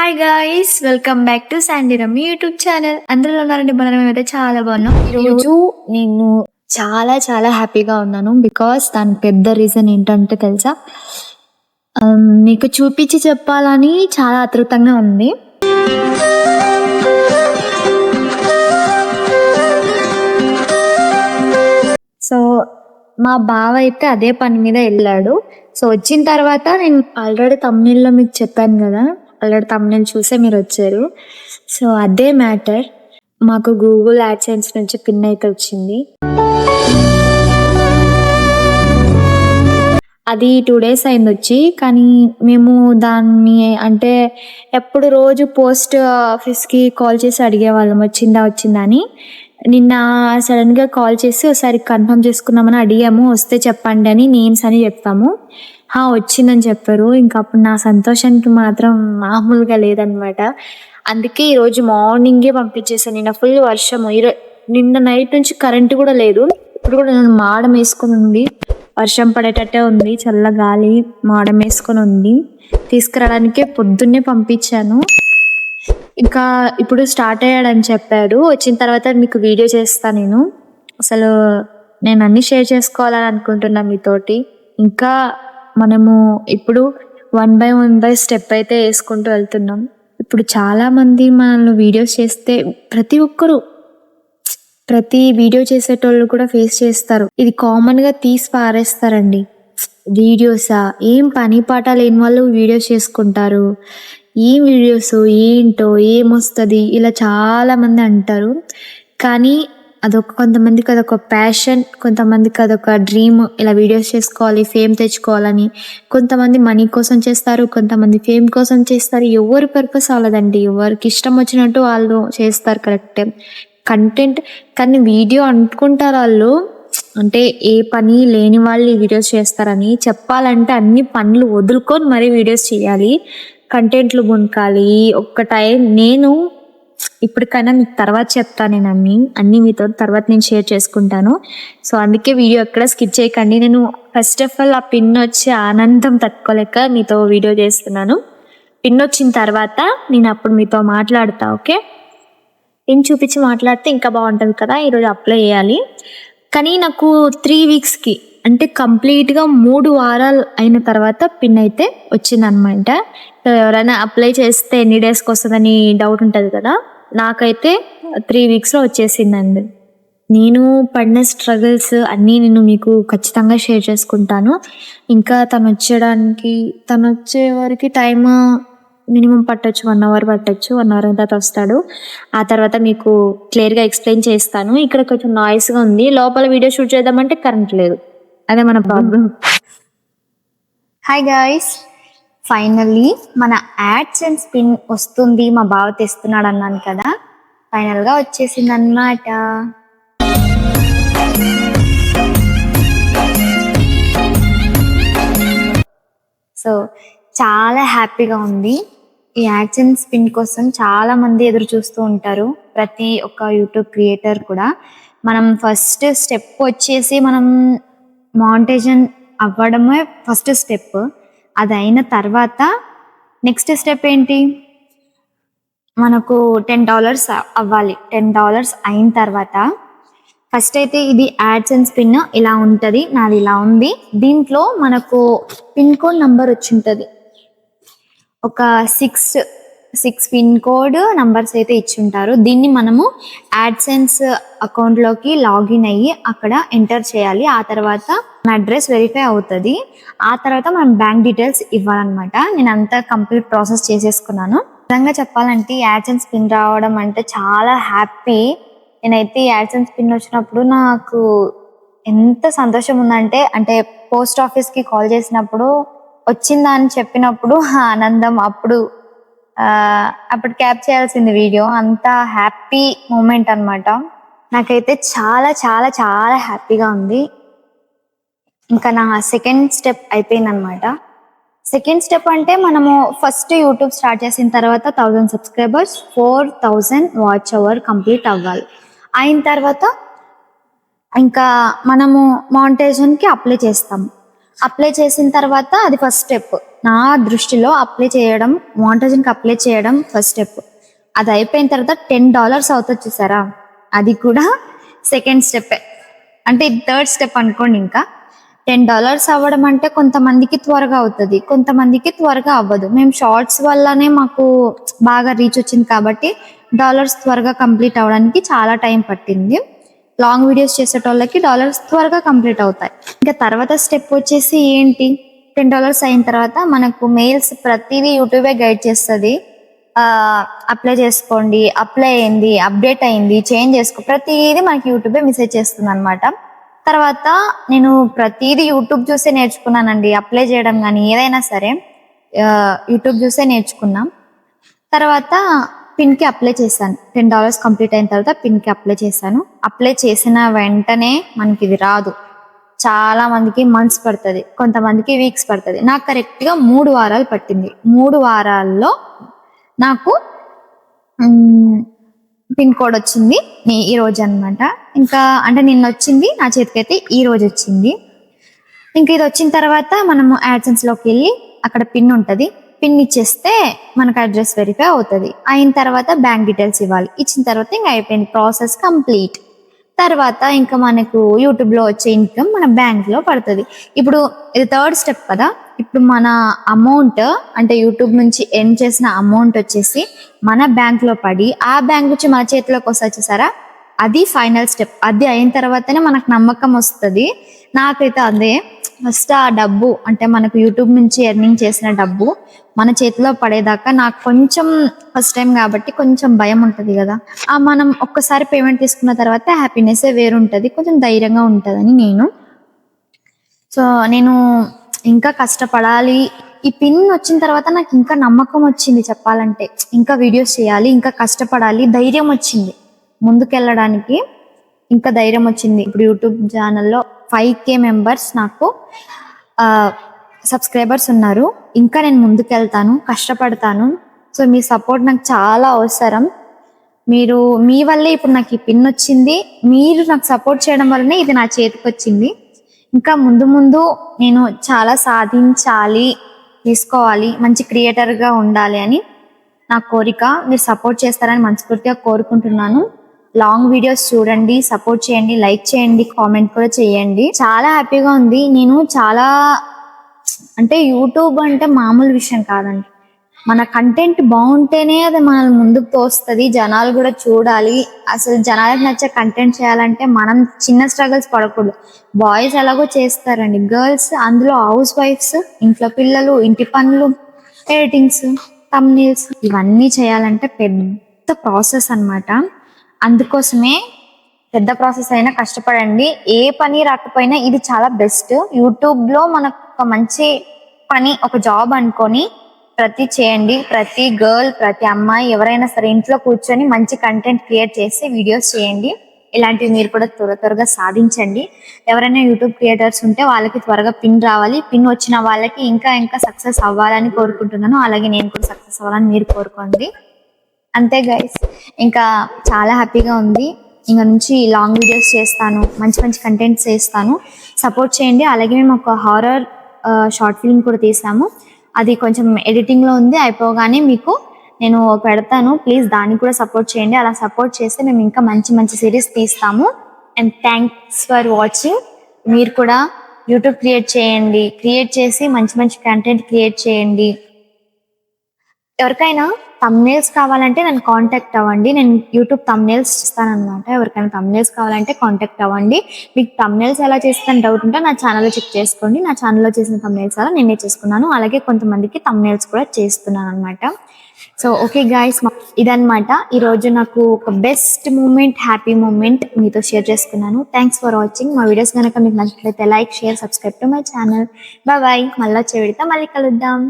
Hi guys welcome back to శాండీరమ్ YouTube channel అందరూ ఉన్నారండి? మనం అయితే చాలా బాగున్నాం. ఈరోజు నేను చాలా చాలా హ్యాపీగా ఉన్నాను బికాస్ దాని పెద్ద రీజన్ ఏంటంటే తెలుసా? Um, మీకు చూపించి చెప్పాలని చాలా ఆతృతంగా ఉంది. సో మా బావ అయితే అదే పని మీద వెళ్ళాడు. సో వచ్చిన తర్వాత నేను ఆల్రెడీ తమిళ్ళో మీకు చెప్పాను కదా. ఆల్రెడీ తమ్ముని చూసే మీరు వచ్చారు. సో అదే మ్యాటర్. మాకు గూగుల్ యాడ్సెన్స్ నుంచి పిన్ అయితే వచ్చింది. అది టూ డేస్ అయింది వచ్చి కానీ మేము దాన్ని అంటే ఎప్పుడు రోజు పోస్ట్ ఆఫీస్కి కాల్ చేసి అడిగేవాళ్ళం వచ్చిందా వచ్చిందా అని. నిన్న సడన్గా కాల్ చేసి ఒకసారి కన్ఫర్మ్ చేసుకున్నామని అడిగాము వస్తే చెప్పండి అని నేమ్స్ అని చెప్తాము హా వచ్చిందని చెప్పారు. ఇంకా అప్పుడు నా సంతోషానికి మాత్రం మామూలుగా లేదనమాట. అందుకే ఈరోజు మార్నింగే పంపించేసాను నిన్న ఫుల్ వర్షం ఈరో నిన్న నైట్ నుంచి కరెంట్ కూడా లేదు. ఇప్పుడు కూడా నేను మాడం వేసుకుని ఉంది వర్షం పడేటట్టే ఉంది. చల్ల గాలి మాడం వేసుకొని ఉంది తీసుకురావడానికే పొద్దున్నే పంపించాను. ఇంకా ఇప్పుడు స్టార్ట్ అయ్యాడని చెప్పాడు. వచ్చిన తర్వాత మీకు వీడియో చేస్తా నేను. అసలు నేను అన్ని షేర్ చేసుకోవాలని అనుకుంటున్నా మీతోటి. ఇంకా మనము ఇప్పుడు one by one by step అయితే వేసుకుంటూ వెళ్తున్నాం. ఇప్పుడు చాలా మంది మనల్ని వీడియోస్ చేస్తే ప్రతి ఒక్కరు ప్రతి వీడియో చేసేటోళ్ళు కూడా ఫేస్ చేస్తారు. ఇది కామన్గా తీసి పారేస్తారండి. వీడియోసా ఏం పని పాట లేని వాళ్ళు వీడియోస్ చేసుకుంటారు. ఏం వీడియోస్ ఏంటో ఏమొస్తుంది? ఇలా చాలా మంది అంటారు. కానీ అదొక కొంతమందికి అదొక ప్యాషన్ కొంతమందికి అదొక డ్రీమ్ ఇలా వీడియోస్ చేసుకోవాలి ఫేమ్ తెచ్చుకోవాలని. కొంతమంది మనీ కోసం చేస్తారు కొంతమంది ఫేమ్ కోసం చేస్తారు. ఎవరి పర్పస్ వాళ్ళదండి. ఎవరికి ఇష్టం వచ్చినట్టు వాళ్ళు చేస్తారు కరెక్టే కంటెంట్ కానీ వీడియో అనుకుంటారు వాళ్ళు. అంటే ఏ పని లేని వాళ్ళు వీడియోస్ చేస్తారని చెప్పాలంటే అన్ని పనులు వదులుకొని మరీ వీడియోస్ చేయాలి. కంటెంట్లు బునకాలి ఒక్క టైం నేను ఇప్పటికైనా మీకు తర్వాత చెప్తాను నేను అన్ని అన్ని మీతో తర్వాత నేను షేర్ చేసుకుంటాను. సో అందుకే వీడియో ఎక్కడ స్కిప్ చేయకండి. నేను ఫస్ట్ ఆఫ్ ఆల్ ఆ పిన్ వచ్చి ఆనందం తట్టుకోలేక మీతో వీడియో చేస్తున్నాను. పిన్ వచ్చిన తర్వాత నేను అప్పుడు మీతో మాట్లాడతా ఓకే పిన్ చూపించి మాట్లాడితే ఇంకా బాగుంటుంది కదా ఈరోజు అప్లై చేయాలి. కానీ నాకు త్రీ వీక్స్కి అంటే కంప్లీట్గా మూడు వారాలు అయిన తర్వాత పిన్ అయితే వచ్చిందనమాట సో ఎవరైనా అప్లై చేస్తే ఎన్ని డేస్కి వస్తుందని డౌట్ ఉంటుంది కదా. నాకైతే త్రీ వీక్స్లో వచ్చేసిందండి. నేను పడిన స్ట్రగుల్స్ అన్నీ నేను మీకు ఖచ్చితంగా షేర్ చేసుకుంటాను. ఇంకా తను వచ్చేయడానికి తను వచ్చే వరకు టైం మినిమం పట్టచ్చు వన్ అవర్ పట్టచ్చు వన్ అవర్ తర్వాత వస్తాడు. ఆ తర్వాత మీకు క్లియర్గా ఎక్స్ప్లెయిన్ చేస్తాను. ఇక్కడ కొంచెం నాయిస్గా ఉంది. లోపల వీడియో షూట్ చేద్దామంటే కరెంట్ లేదు. అదే మన ప్రాబ్లం హాయ్ గాయస్ ఫైనల్లీ మన యాడ్స్ అండ్ స్పిన్ వస్తుంది మా బావ తెస్తున్నాడు అన్నాను కదా. ఫైనల్గా వచ్చేసింది అన్నమాట సో చాలా హ్యాపీగా ఉంది. ఈ యాడ్స్ అండ్ స్పిన్ కోసం చాలా మంది ఎదురు చూస్తూ ఉంటారు. ప్రతి ఒక్క యూట్యూబ్ క్రియేటర్ కూడా. మనం ఫస్ట్ స్టెప్ వచ్చేసి మనం మాంటేజన్ అవ్వడమే ఫస్ట్ స్టెప్ అది అయిన తర్వాత నెక్స్ట్ స్టెప్ ఏంటి? మనకు టెన్ డాలర్స్ అవ్వాలి. టెన్ డాలర్స్ అయిన తర్వాత ఫస్ట్ అయితే ఇది యాడ్స్ అండ్ స్పిన్ ఇలా ఉంటుంది. నాది ఇలా ఉంది. దీంట్లో మనకు పిన్ కోడ్ నంబర్ వచ్చి ఉంటుంది. ఒక six six pin code numbers అయితే ఇచ్చి ఉంటారు దీన్ని మనము యాడ్సెన్స్ అకౌంట్లోకి లాగిన్ అయ్యి అక్కడ ఎంటర్ చేయాలి. ఆ తర్వాత మన అడ్రస్ వెరిఫై అవుతుంది. ఆ తర్వాత మనం బ్యాంక్ డీటెయిల్స్ ఇవ్వాలన్నమాట. నేను అంతా కంప్లీట్ ప్రాసెస్ చేసేసుకున్నాను. నిజంగా చెప్పాలంటే యాడ్సెన్స్ పిన్ రావడం అంటే చాలా హ్యాపీ నేనైతే యాడ్సెన్స్ పిన్ వచ్చినప్పుడు నాకు ఎంత సంతోషం ఉందంటే అంటే పోస్ట్ ఆఫీస్కి కాల్ చేసినప్పుడు వచ్చిందా అని చెప్పినప్పుడు ఆనందం అప్పుడు అప్పుడు క్యాప్ చేయాల్సింది వీడియో. అంత హ్యాపీ మూమెంట్ అన్నమాట. నాకైతే చాలా చాలా చాలా హ్యాపీగా ఉంది. ఇంకా నా సెకండ్ స్టెప్ అయిపోయింది అనమాట సెకండ్ స్టెప్ అంటే మనము ఫస్ట్ యూట్యూబ్ స్టార్ట్ చేసిన తర్వాత thousand subscribers four thousand watch hour complete అవ్వాలి. అయిన తర్వాత ఇంకా మనము మానిటైజేషన్కి అప్లై చేస్తాము అప్లై చేసిన తర్వాత అది ఫస్ట్ స్టెప్. నా దృష్టిలో అప్లై చేయడం మోంటేజన్కి అప్లై చేయడం ఫస్ట్ స్టెప్ అది అయిపోయిన తర్వాత టెన్ డాలర్స్ అవుతుంది చూసారా? అది కూడా సెకండ్ స్టెప్ అంటే ఇది థర్డ్ స్టెప్ అనుకోండి ఇంకా. టెన్ డాలర్స్ అవ్వడం అంటే కొంతమందికి త్వరగా అవుతుంది. కొంతమందికి త్వరగా అవ్వదు. మేము షార్ట్స్ వల్లనే మాకు బాగా రీచ్ వచ్చింది కాబట్టి డాలర్స్ త్వరగా కంప్లీట్ అవ్వడానికి చాలా టైం పట్టింది. లాంగ్ వీడియోస్ చేసేటోళ్ళకి డాలర్స్ త్వరగా కంప్లీట్ అవుతాయి. ఇంకా తర్వాత స్టెప్ వచ్చేసి ఏంటి? టెన్ డాలర్స్ అయిన తర్వాత మనకు మెయిల్స్ ప్రతిదీ యూట్యూబే గైడ్ చేస్తుంది. అప్లై చేసుకోండి అప్లై అయింది అప్డేట్ అయింది చేంజ్ చేసుకో ప్రతిదీ మనకి యూట్యూబే మెసేజ్ చేస్తుంది అనమాట తర్వాత నేను ప్రతిదీ యూట్యూబ్ చూసే నేర్చుకున్నానండి. అప్లై చేయడం కానీ ఏదైనా సరే యూట్యూబ్ చూసే నేర్చుకున్నాం. తర్వాత పిన్కి అప్లై చేశాను. టెన్ డాలర్స్ కంప్లీట్ అయిన తర్వాత పిన్కి అప్లై చేశాను. అప్లై చేసిన వెంటనే మనకి ఇది రాదు. చాలా మందికి మంత్స్ పడుతుంది కొంతమందికి వీక్స్ పడుతుంది. నాకు కరెక్ట్గా మూడు వారాలు పట్టింది. మూడు వారాల్లో నాకు పిన్ కోడ్ వచ్చింది ఈ రోజు అన్నమాట. ఇంకా అంటే నిన్న వచ్చింది నా చేతికైతే ఈ రోజు వచ్చింది. ఇంకా ఇది వచ్చిన తర్వాత మనము యాడ్సెన్స్లోకి వెళ్ళి అక్కడ పిన్ ఉంటుంది. పిన్ ఇచ్చేస్తే మనకు అడ్రస్ వెరిఫై అవుతుంది. అయిన తర్వాత బ్యాంక్ డీటెయిల్స్ ఇవ్వాలి. ఇచ్చిన తర్వాత ఇంకా అయిపోయింది ప్రాసెస్ కంప్లీట్ తర్వాత ఇంకా మనకు యూట్యూబ్లో వచ్చే ఇన్కమ్ మన బ్యాంక్లో పడుతుంది. ఇప్పుడు ఇది థర్డ్ స్టెప్ కదా. ఇప్పుడు మన అమౌంట్ అంటే యూట్యూబ్ నుంచి ఎర్న్ చేసిన అమౌంట్ వచ్చేసి మన బ్యాంక్లో పడి ఆ బ్యాంక్ నుంచి మన చేతిలోకి వస్తుంది చూసారా? అది ఫైనల్ స్టెప్ అది అయిన తర్వాతనే మనకు నమ్మకం వస్తుంది. నాకైతే అదే. ఫస్ట్ ఆ డబ్బు అంటే మనకు యూట్యూబ్ నుంచి ఎర్నింగ్ చేసిన డబ్బు మన చేతిలో పడేదాకా నాకు కొంచెం ఫస్ట్ టైం కాబట్టి కొంచెం భయం ఉంటుంది కదా. ఆ మనం ఒక్కసారి పేమెంట్ తీసుకున్న తర్వాత హ్యాపీనెస్ వేరుంటుంది కొంచెం ధైర్యంగా ఉంటుందని నేను. సో నేను ఇంకా కష్టపడాలి. ఈ పిన్ వచ్చిన తర్వాత నాకు ఇంకా నమ్మకం వచ్చింది చెప్పాలంటే. ఇంకా వీడియోస్ చేయాలి ఇంకా కష్టపడాలి ధైర్యం వచ్చింది. ముందుకెళ్ళడానికి ఇంకా ధైర్యం వచ్చింది. ఇప్పుడు యూట్యూబ్ ఛానల్లో ఫైవ్ కే మెంబర్స్ నాకు సబ్స్క్రైబర్స్ ఉన్నారు. ఇంకా నేను ముందుకెళ్తాను కష్టపడతాను. సో మీ సపోర్ట్ నాకు చాలా అవసరం. మీరు మీ వల్లే ఇప్పుడు నాకు ఈ పిన్ వచ్చింది. మీరు నాకు సపోర్ట్ చేయడం వల్లనే ఇది నా చేతికి వచ్చింది. ఇంకా ముందు ముందు నేను చాలా సాధించాలి తీసుకోవాలి మంచి క్రియేటర్గా ఉండాలి అని నా కోరిక. మీరు సపోర్ట్ చేస్తారని మనస్ఫూర్తిగా కోరుకుంటున్నాను. లాంగ్ వీడియోస్ చూడండి సపోర్ట్ చేయండి లైక్ చేయండి కామెంట్ కూడా చేయండి. చాలా హ్యాపీగా ఉంది. నేను చాలా అంటే యూట్యూబ్ అంటే మామూలు విషయం కాదండి. మన కంటెంట్ బాగుంటేనే అది మనల్ని ముందుకు తోస్తుంది. జనాలు కూడా చూడాలి. అసలు జనాలకు నచ్చే కంటెంట్ చేయాలంటే మనం చిన్న స్ట్రగుల్స్ పడకూడదు. బాయ్స్ ఎలాగో చేస్తారండి. గర్ల్స్ అందులో హౌస్ వైఫ్స్ ఇంట్లో పిల్లలు ఇంటి పనులు ఎడిటింగ్స్ తమ్నీల్స్ ఇవన్నీ చేయాలంటే పెద్ద ప్రాసెస్ అన్నమాట. అందుకోసమే పెద్ద ప్రాసెస్ అయినా కష్టపడండి. ఏ పని రాకపోయినా ఇది చాలా బెస్ట్. యూట్యూబ్లో మనకు ఒక మంచి పని ఒక జాబ్ అనుకొని ప్రతి చేయండి. ప్రతి గర్ల్ ప్రతి అమ్మాయి ఎవరైనా సరే ఇంట్లో కూర్చొని మంచి కంటెంట్ క్రియేట్ చేసి వీడియోస్ చేయండి. ఇలాంటివి మీరు కూడా త్వర త్వరగా సాధించండి. ఎవరైనా యూట్యూబ్ క్రియేటర్స్ ఉంటే వాళ్ళకి త్వరగా పిన్ రావాలి. పిన్ వచ్చిన వాళ్ళకి ఇంకా ఇంకా సక్సెస్ అవ్వాలని కోరుకుంటున్నాను. అలాగే నేను కూడా సక్సెస్ అవ్వాలని మీరు కోరుకోండి. అంతే గైస్ ఇంకా చాలా హ్యాపీగా ఉంది. ఇంకా నుంచి లాంగ్ వీడియోస్ చేస్తాను మంచి మంచి కంటెంట్స్ చేస్తాను. సపోర్ట్ చేయండి. అలాగే మేము ఒక హారర్ షార్ట్ ఫిల్మ్ కూడా తీసాము. అది కొంచెం ఎడిటింగ్లో ఉంది అయిపోగానే మీకు నేను పెడతాను. ప్లీజ్ దాన్ని కూడా సపోర్ట్ చేయండి. అలా సపోర్ట్ చేస్తే మేము ఇంకా మంచి మంచి సిరీస్ తీస్తాము. అండ్ థ్యాంక్స్ ఫర్ వాచింగ్ మీరు కూడా యూట్యూబ్ క్రియేట్ చేయండి. క్రియేట్ చేసి మంచి మంచి కంటెంట్ క్రియేట్ చేయండి. ఎవరికైనా తమ్నేల్స్ కావాలంటే నన్ను కాంటాక్ట్ అవ్వండి. నేను యూట్యూబ్ తమ్నేల్స్ ఇస్తానమాట ఎవరికైనా తమ్నేల్స్ కావాలంటే కాంటాక్ట్ అవ్వండి. మీకు తమ్నేల్స్ ఎలా చేస్తాను డౌట్ ఉంటే నా ఛానల్లో చెక్ చేసుకోండి. నా ఛానల్లో చేసిన తమ్నేల్స్ అలా నేనే చేసుకున్నాను. అలాగే కొంతమందికి తమ్నేల్స్ కూడా చేస్తున్నాను అనమాట సో ఓకే గాయస్ ఇదనమాట ఈరోజు నాకు ఒక బెస్ట్ మూమెంట్ హ్యాపీ మూమెంట్ మీతో షేర్ చేసుకున్నాను. థ్యాంక్స్ ఫర్ వాచింగ్ మా వీడియోస్ కనుక మీకు నచ్చినట్లయితే like share subscribe to my channel bye మళ్ళీ వచ్చే మళ్ళీ కలుద్దాం.